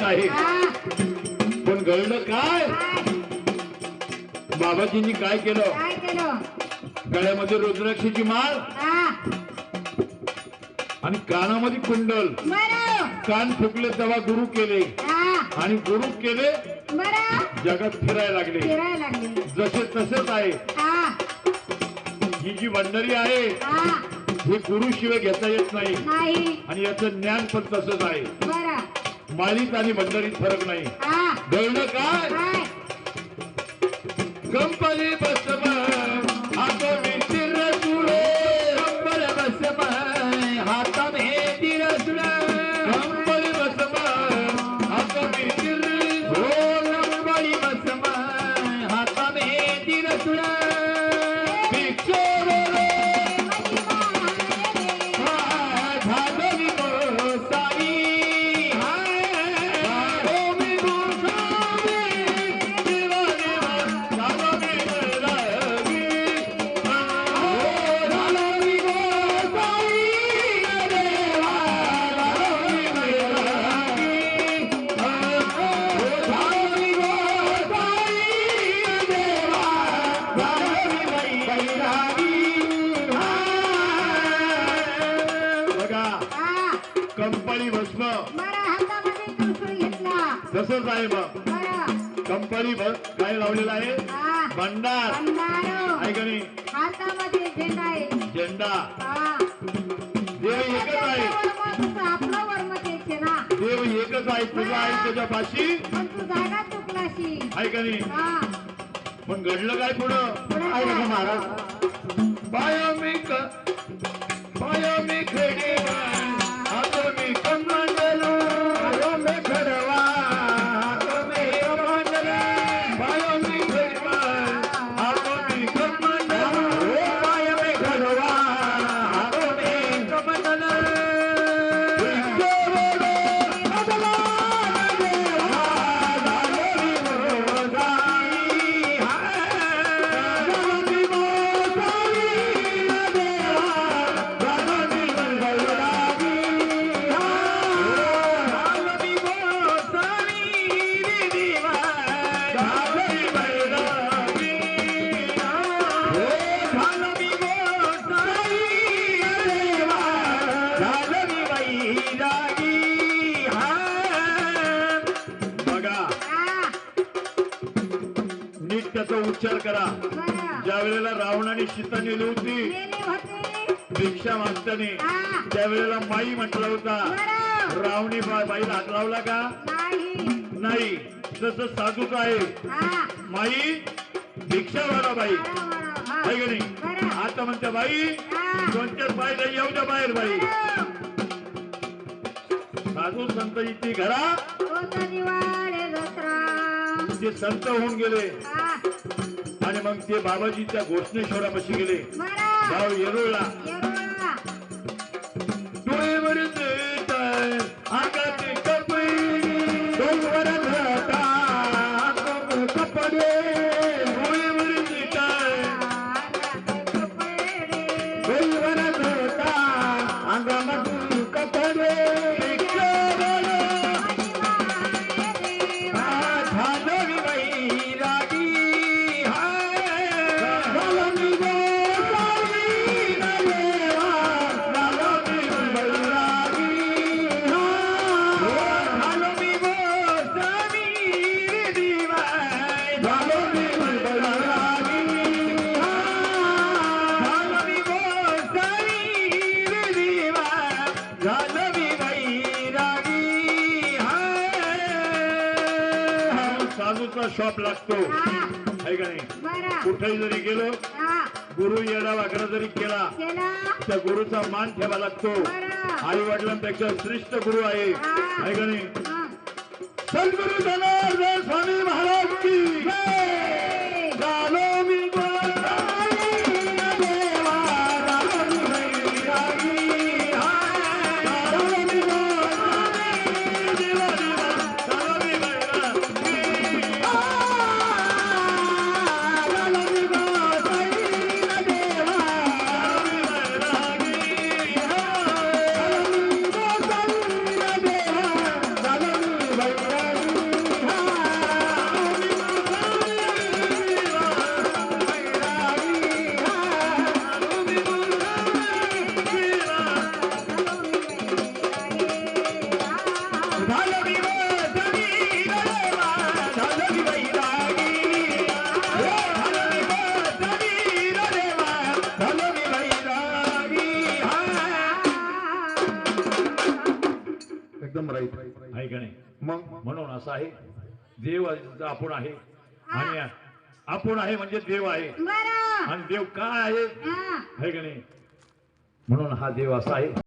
माहीत आहे. पण घडलं काय? बाबाजींनी काय केलं? गळ्यामध्ये रुद्राक्षाची माळ आणि कानामध्ये कुंडल. कान फुकले तेव्हा गुरु केले. आणि गुरु केले जगात फिरायला लागले. जसे तसेच आहे. हा. जी मंडळी आहे हा. गुरु शिवाय घेता येत नाही. आणि याचं ज्ञान पण तसंच आहे. मालिक आणि मंडळीत फरक नाही. कळलं काय? कंपनी आहे मग. बरं. कंपनी बस काय लावलेला आहे? भंडार. आहे का नाही? झेंडा देव एकच आहे. देव एकच आहे. तुझा आहे त्याच्या पाशी आहे का नाही? हा. पण घडलं काय पुढं? आहे? बघा महाराज. पाया मी क पाया मी खेडी करा. ज्या वेळेला रावणाने सीता नेली होती भिक्षा मागताने हा. त्यावेळेला माई म्हटला होता रावणी बा- बाईला हात लावला का? नाही. नाही. तसं साधूच आहे? हा. माई भिक्षा वाला बाई. आहे का नाही. आता म्हणते बाई हा. दोन चार बाईला येऊ द्या बाहेर बाई. साधू संत इथे घरा. ते संत होऊन गेले हा. आणि मग ते बाबाजी त्या घोषणेश्वरापाशी गेले. गाव येरोळला. साधूचा शॉप लागतो. आहे का नाही? कुठेही जरी गेलो गुरु येडा वाकडा जरी केला त्या गुरुचा मान ठेवा लागतो. आई वडिलांपेक्षा श्रेष्ठ गुरु आहे. आहे का नाही. सद्गुरु जनार्दन स्वामी महाराज की राहील. आहे का नाही? मग? म्हणून असं आहे देव आपण आहे आणि आपण आहे म्हणजे देव आहे. आणि देव काय आहे? हा. आहे का नाही? म्हणून हा देव असा आहे.